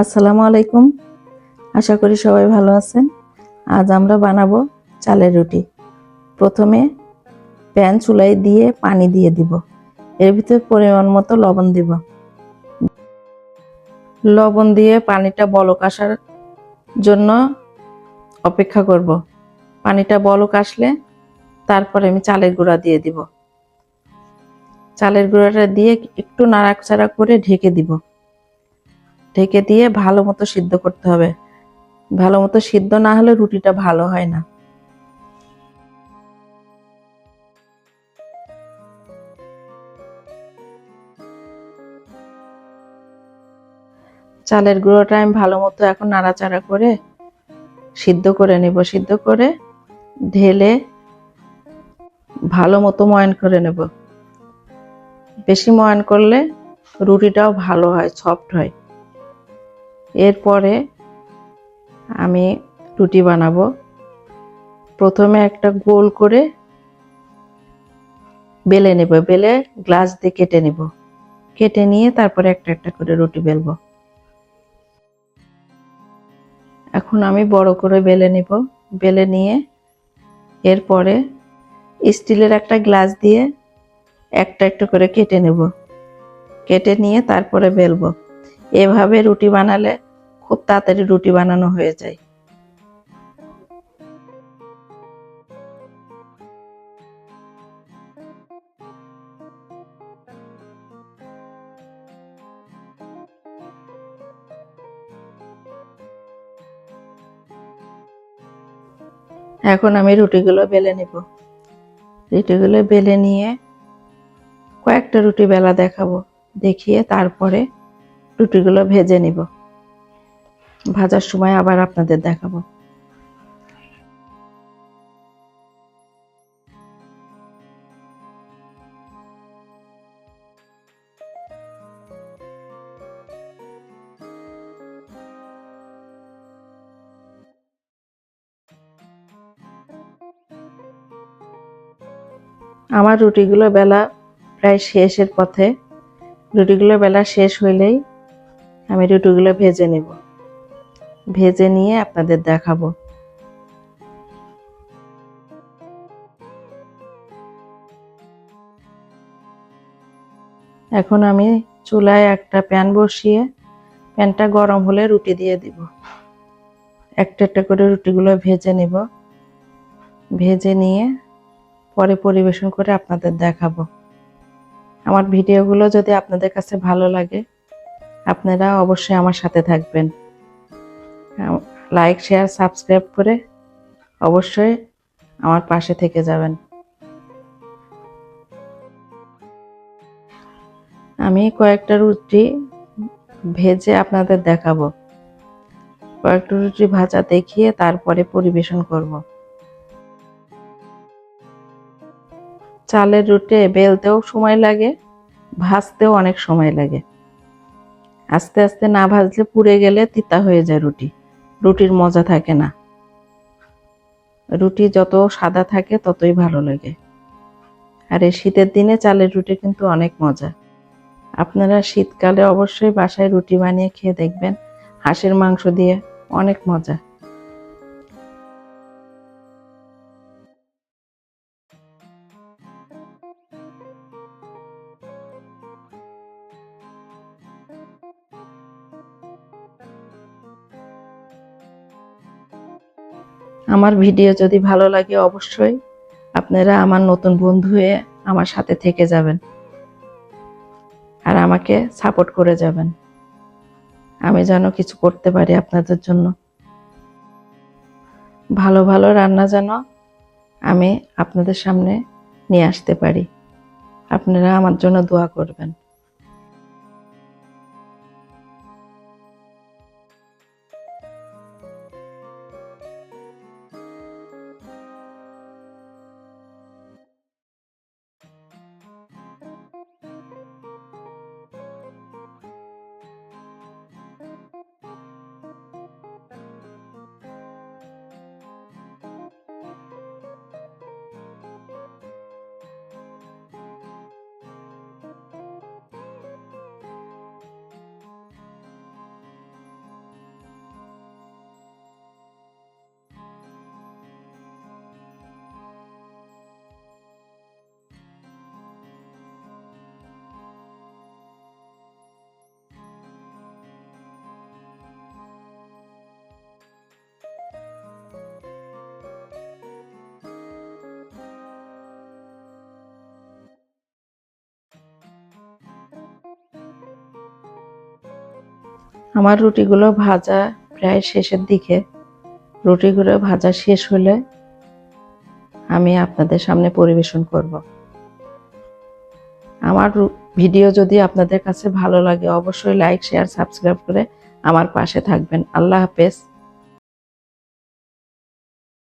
আসসালামু আলাইকুম। আশা করি সবাই ভালো আছেন। আজ আমরা বানাবো চালের রুটি। প্রথমে প্যান চুলাই দিয়ে পানি দিয়ে দিব। এর ভিতরে পরিমাণ মতো লবণ দিব। লবণ দিয়ে পানিটা বলক আসার জন্য অপেক্ষা করব। পানিটা বলক আসলে তারপরে আমি চালের গুঁড়া দিয়ে দিব। চালের গুঁড়াটা দিয়ে একটু নাড়াচাড়া করে ঢেকে দিব। ঢেকে দিয়ে ভালো মতো সিদ্ধ করতে হবে। ভালো মতো সিদ্ধ না হলে রুটিটা ভালো হয় না। চালের গুঁড়োটা আমি ভালো মতো এখন নাড়াচাড়া করে সিদ্ধ করে নেব, সিদ্ধ করে ঢেলে ভালো মতো ময়ন করে নেব। বেশি ময়ন করলে রুটিটাও ভালো হয়, সফট হয়। এরপরে আমি রুটি বানাবো। প্রথমে একটা গোল করে বেলে নেব, বেলে গ্লাস দিয়ে কেটে নেব। কেটে নিয়ে তারপরে একটা একটা করে রুটি বেলবো। এখন আমি বড় করে বেলে নেব। বেলে নিয়ে এরপরে স্টিলের একটা গ্লাস দিয়ে একটা একটা করে কেটে নেব। কেটে নিয়ে তারপরে বেলবো। এভাবে রুটি বানালে খুব তাড়াতাড়ি রুটি বানানো হয়ে যায়। এখন আমি রুটিগুলো বেলে নেব। রুটিগুলো বেলে নিয়ে কয়েকটা রুটি বেলা দেখাবো। দেখিয়ে তারপরে রুটিগুলো ভেজে নিব। ভাজার সময় আবার আপনাদের দেখাবো। আমার রুটিগুলো বেলা প্রায় শেষের পথে। রুটিগুলো বেলা শেষ হইলেই আমি রুটিগুলো ভেজে নেব। ভেজে নিয়ে আপনাদের দেখাবো। এখন আমি চুলায় একটা প্যান বসিয়ে প্যানটা গরম হলে রুটি দিয়ে দিব। একটা একটা করে রুটিগুলো ভেজে নেব। ভেজে নিয়ে পরে পরিবেশন করে আপনাদের দেখাবো। আমার ভিডিওগুলো যদি আপনাদের কাছে ভালো লাগে, আপনারা অবশ্যই আমার সাথে থাকবেন। লাইক শেয়ার সাবস্ক্রাইব করে অবশ্যই আমার পাশে থেকে যাবেন। আমি কয়েকটা রুটি ভেজে আপনাদের দেখাবো। কয়েকটা রুটি ভাজা দেখিয়ে তারপরে পরিবেশন করব। চালের রুটে বেলতেও সময় লাগে, ভাজতেও অনেক সময় লাগে। আস্তে আস্তে না ভাজলে পুড়ে গেলে তিতা হয়ে যায় রুটি। রুটির মজা থাকে না। রুটি যত সাদা থাকে, ততই ভালো লাগে। আর এই শীতের দিনে চালের রুটি কিন্তু অনেক মজা। আপনারা শীতকালে অবশ্যই বাসায় রুটি বানিয়ে খেয়ে দেখবেন, হাঁসের মাংস দিয়ে অনেক মজা। আমার ভিডিও যদি ভালো লাগে অবশ্যই আপনারা আমার নতুন বন্ধু হয়ে আমার সাথে থেকে যাবেন আর আমাকে সাপোর্ট করে যাবেন। আমি যেন কিছু করতে পারি আপনাদের জন্য। ভালো ভালো রান্না যেন আমি আপনাদের সামনে নিয়ে আসতে পারি। আপনারা আমার জন্য দোয়া করবেন। আমার রুটিগুলো ভাজা প্রায় শেষের দিকে। রুটিগুলো ভাজা শেষ হলে আমি আপনাদের সামনে পরিবেশন করব। আমার ভিডিও যদি আপনাদের কাছে ভালো লাগে, অবশ্যই লাইক শেয়ার সাবস্ক্রাইব করে আমার পাশে থাকবেন। আল্লাহ হাফেজ।